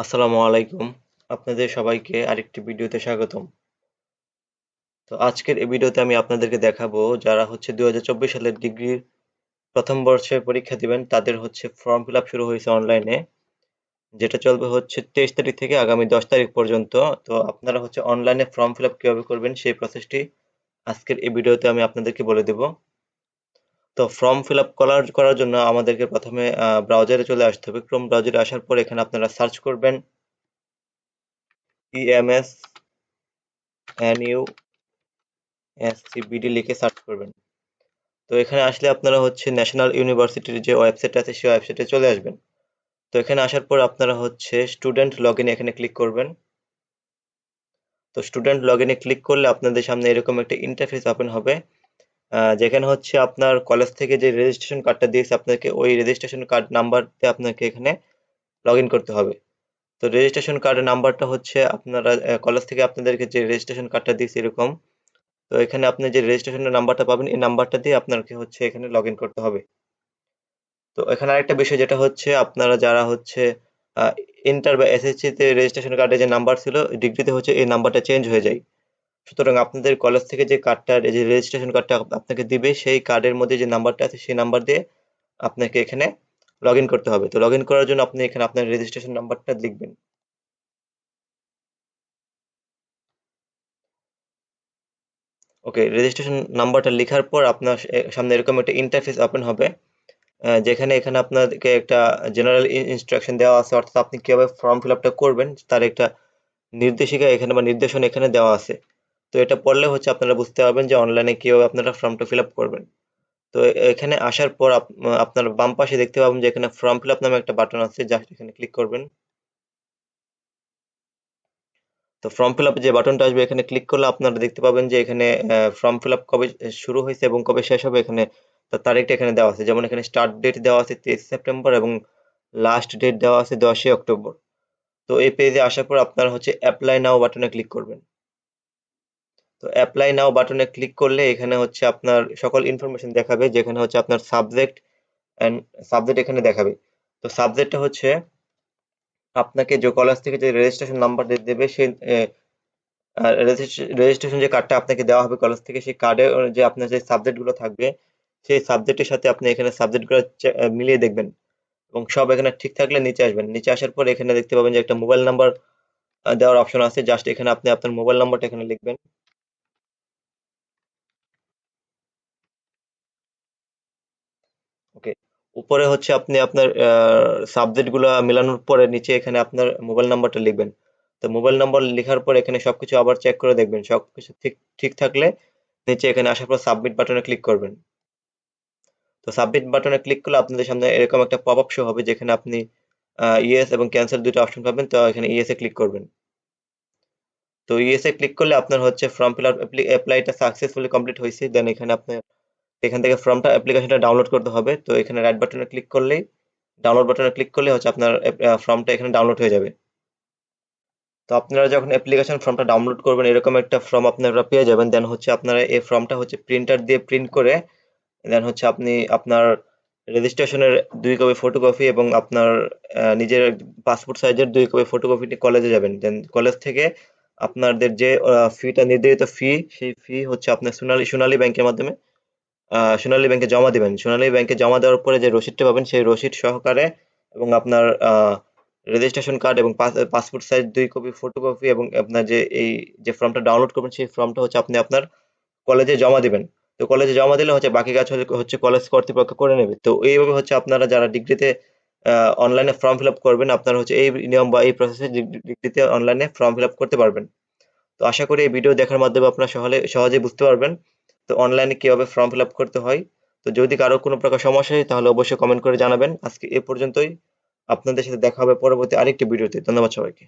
আসসালামু আলাইকুম। আপনাদের সবাইকে আরেকটি ভিডিওতে স্বাগতম। তো আজকের এই ভিডিওতে আমি আপনাদেরকে দেখাবো যারা হচ্ছে দু হাজার চব্বিশ সালের ডিগ্রির প্রথম বর্ষে পরীক্ষা দিবেন, তাদের হচ্ছে ফর্ম ফিল শুরু হয়েছে অনলাইনে, যেটা চলবে হচ্ছে তেইশ তারিখ থেকে আগামী দশ তারিখ পর্যন্ত। তো আপনারা হচ্ছে অনলাইনে ফর্ম ফিল আপ কীভাবে করবেন সেই প্রসেসটি আজকের এই ভিডিওতে আমি আপনাদেরকে বলে দেব। তো ফর্ম ফিল আপ করার করার জন্য আমাদেরকে প্রথমে ব্রাউজারে চলে আসতে হবে। ক্রোম ব্রাউজারে আসার পর এখানে আপনারা সার্চ করবেন। ইএমএস এস এসসিবিডি লিখে সার্চ করবেন। তো এখানে আসলে আপনারা হচ্ছে ন্যাশনাল ইউনিভার্সিটির যে ওয়েবসাইট আছে, সেই ওয়েবসাইটে চলে আসবেন। তো এখানে আসার পর আপনারা হচ্ছে স্টুডেন্ট লগ এখানে ক্লিক করবেন। তো স্টুডেন্ট লগ ক্লিক করলে আপনাদের সামনে এরকম একটা ইন্টারফেস ওপেন হবে। যেখানে হচ্ছে আপনার কলেজ থেকে যে রেজিস্ট্রেশন কার্ডটা দিয়েছে আপনাকে, ওই রেজিস্ট্রেশন কার্ড নাম্বারতে আপনাকে এখানে লগ করতে হবে। তো রেজিস্ট্রেশন কার্ডের নাম্বারটা হচ্ছে আপনারা কলেজ থেকে আপনাদেরকে যে রেজিস্ট্রেশন কার্ডটা দিয়েছে এরকম, তো এখানে আপনি যে রেজিস্ট্রেশনের নাম্বারটা পাবেন, এই নাম্বারটা দিয়ে আপনাকে হচ্ছে এখানে লগ করতে হবে। তো এখানে আরেকটা বিষয় যেটা হচ্ছে, আপনারা যারা হচ্ছে ইন্টার বা এসএসসিতে রেজিস্ট্রেশন কার্ডে যে নাম্বার ছিল ডিগ্রিতে হচ্ছে এই নাম্বারটা চেঞ্জ হয়ে যায়। সুতরাং আপনাদের কলেজ থেকে যে কার্ডটা যে রেজিস্ট্রেশন কার্ডটা আপনাকে দিবে, সেই কার্ডের মধ্যে যে নাম্বারটা আছে, সেই নাম্বার দিয়ে আপনাকে এখানে লগ করতে হবে। তো লগ করার জন্য আপনি এখানে আপনার রেজিস্ট্রেশন নাম্বারটা লিখবেন। ওকে রেজিস্ট্রেশন নাম্বারটা লেখার পর আপনার সামনে এরকম একটা ইন্টারফেস ওপেন হবে যেখানে এখানে আপনাদেরকে একটা জেনারেল ইনস্ট্রাকশন দেওয়া আছে, অর্থাৎ আপনি কীভাবে ফর্ম ফিল করবেন, তার একটা নির্দেশিকা এখানে বা নির্দেশন এখানে দেওয়া আছে। তো এটা পড়লে হচ্ছে আপনারা বুঝতে পারবেন যে অনলাইনে কীভাবে আপনারা ফর্মটা ফিল আপ করবেন। তো এখানে আসার পর আপনার বাম পাশে দেখতে পাবেন যে এখানে ফর্ম ফিল আপ নামে একটা বাটন আছে জাস্ট এখানে ক্লিক করবেন। তো ফর্ম ফিল আপ যে বাটনটা আসবে, এখানে ক্লিক করলে আপনারা দেখতে পাবেন যে এখানে ফর্ম ফিল আপ কবে শুরু হয়েছে এবং কবে শেষ হবে, এখানে তার তারিখটা এখানে দেওয়া আছে। যেমন এখানে স্টার্ট ডেট দেওয়া আছে তেইশ সেপ্টেম্বর এবং লাস্ট ডেট দেওয়া আছে দশই অক্টোবর। তো এই পেজে আসার পর আপনারা হচ্ছে অ্যাপ্লাই নাও বাটনে ক্লিক করবেন। তো অ্যাপ্লাই নাও বাটনে ক্লিক করলে এখানে হচ্ছে আপনার সকল ইনফরমেশন দেখাবে, যেখানে হচ্ছে আপনার সাবজেক্ট অ্যান্ড সাবজেক্ট এখানে দেখাবে। তো সাবজেক্টটা হচ্ছে আপনাকে যে কলেজ থেকে যে রেজিস্ট্রেশন নাম্বার দেবে, সেই রেজিস্ট্রেশন যে কার্ডটা আপনাকে দেওয়া হবে কলেজ থেকে, সেই কার্ডে যে আপনার যে সাবজেক্টগুলো থাকবে, সেই সাবজেক্টের সাথে আপনি এখানে সাবজেক্টগুলো মিলিয়ে দেখবেন। এবং সব এখানে ঠিক থাকলে নিচে আসবেন। নিচে আসার পর এখানে দেখতে পাবেন যে একটা মোবাইল নাম্বার দেওয়ার অপশন আছে। জাস্ট এখানে আপনি আপনার মোবাইল নাম্বারটা এখানে লিখবেন ওকে উপরে হচ্ছে আপনি আপনার সাবজেক্টগুলো মেলানোর পরে নিচে এখানে আপনার মোবাইল নাম্বারটা লিখবেন। তো মোবাইল নাম্বার লেখার পর এখানে সবকিছু আবার চেক করে দেখবেন। সবকিছু ঠিক ঠিক থাকলে নিচে এখানে আসার পর সাবমিট বাটনে ক্লিক করবেন। তো সাবমিট বাটনে ক্লিক করলে আপনাদের সামনে এরকম একটা পপ শো হবে যেখানে আপনি ইএস এবং ক্যান্সেল দুটো অপশন পাবেন। তো এখানে ইএস এ ক্লিক করবেন। তো ইএস এ ক্লিক করলে আপনার হচ্ছে ফর্ম ফিল আপ অ্যাপ্লাইটা সাকসেসফুলি কমপ্লিট হয়েছে। দেন এখানে আপনার এখান থেকে ফর্মটা অ্যাপ্লিকেশনটা ডাউনলোড করতে হবে। তো এখানে রাইট বাটনে ক্লিক করলেই ডাউনলোড বাটনে ক্লিক করলে হচ্ছে আপনার ফর্মটা এখানে ডাউনলোড হয়ে যাবে। তো আপনারা যখন অ্যাপ্লিকেশন ফর্মটা ডাউনলোড করবেন, এরকম একটা ফর্ম আপনারা পেয়ে যাবেন। দেন হচ্ছে আপনারা এই ফর্মটা হচ্ছে প্রিন্টার দিয়ে প্রিন্ট করে দেন হচ্ছে আপনি আপনার রেজিস্ট্রেশনের দুই কপি ফটোকপি এবং আপনার নিজের পাসপোর্ট সাইজের দুই কপি ফটোকপি কলেজে যাবেন। দেন কলেজ থেকে আপনাদের যে ফিটা নির্ধারিত ফি সেই ফি হচ্ছে আপনার সোনালী সোনালী ব্যাংকের মাধ্যমে। সোনালী ব্যাংকে জমা দিবেন। সোনালী ব্যাংকে জমা দেওয়ার পরে যে রসিদটা পাবেন, সেই রসিদ সহকারে এবং আপনার রেজিস্ট্রেশন কার্ড এবং পাসপোর্ট সাইজ দুই কপি ফটোকপি এবং আপনার যে এই যে ফর্মটা ডাউনলোড করবেন, সেই ফর্মটা হচ্ছে আপনি আপনার কলেজে জমা দিবেন। তো কলেজে জমা দিলে হচ্ছে বাকি কাজ হচ্ছে কলেজ কর্তৃপক্ষ করে নেবে। তো এইভাবে হচ্ছে আপনারা যারা ডিগ্রিতে অনলাইনে ফর্ম ফিল আপ করবেন, আপনারা হচ্ছে এই নিয়ম বা এই প্রসেসে ডিগ্রিতে অনলাইনে ফর্ম ফিল আপ করতে পারবেন। তো আশা করি এই ভিডিও দেখার মাধ্যমে আপনারা সহজে বুঝতে পারবেন। তো অনলাইনে কীভাবে ফর্ম ফিল আপ করতে হয়? তো যদি কারও কোনো প্রকার সমস্যা হয়, তাহলে অবশ্যই কমেন্ট করে জানাবেন। আজকে এ পর্যন্তই। আপনাদের সাথে দেখা হবে পরবর্তী আরেকটি ভিডিওতে। ধন্যবাদ সবাইকে।